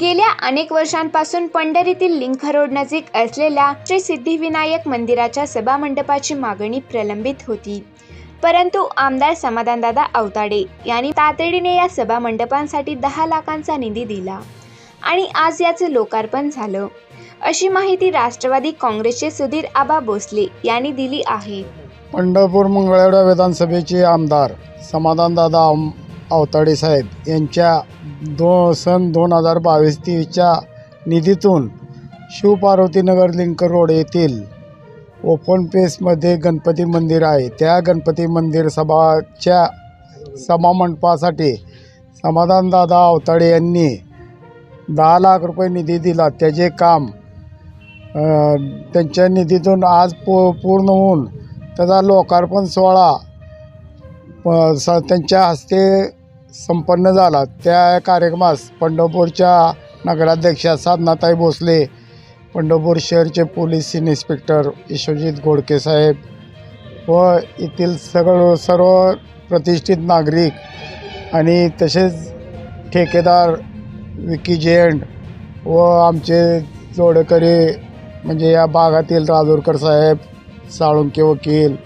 गेल्या अनेक वर्षांपासून पंढरीतील लिंक रोड नजीक असलेल्या श्री सिद्धिविनायक मंदिराच्या सभामंडपाची मागणी प्रलंबित होती. परंतु आमदार समाधानदादा अवताडे यांनी तातडीने या सभामंडपांसाठी दहा लाखांचा निधी दिला आणि आज याचं लोकार्पण झालं. अशी माहिती राष्ट्रवादी काँग्रेसचे सुधीर आबा भोसले यांनी दिली आहे. पंढरपूर मंगळवेढा विधानसभेचे आमदार समाधानदादा अवताडे साहेब यांच्या दो सन दोन हजार बावीस तेवीसच्या निधीतून शिवपार्वतीनगर लिंक रोड येथील ओपन पेसमध्ये गणपती मंदिर आहे. त्या गणपती मंदिर सभाच्या सभामंडपासाठी समाधानदादा अवताडे यांनी दहा लाख रुपये निधी दिला. त्याचे काम त्यांच्या निधीतून आज पू पूर्ण होऊन त्याचा लोकार्पण सोहळा प- स त्यांच्या हस्ते संपन्न झाला. त्या कार्यक्रमास पंढरपूरच्या नगराध्यक्षा साधनाताई भोसले पंढरपूर शहरचे पोलीस इन्स्पेक्टर विश्वजित घोडके साहेब व येथील सगळं सर्व प्रतिष्ठित नागरिक आणि तसेच ठेकेदार विकी जैन व आमचे जोडकरी म्हणजे या भागातील राजूरकर साहेब साळुंके वकील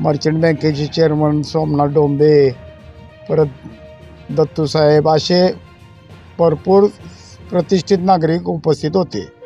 मर्चंट बँकेचे चेअरमन सोमनाथ डोंबे परत दत्तू साहेब असे भरपूर प्रतिष्ठित नागरिक उपस्थित होते.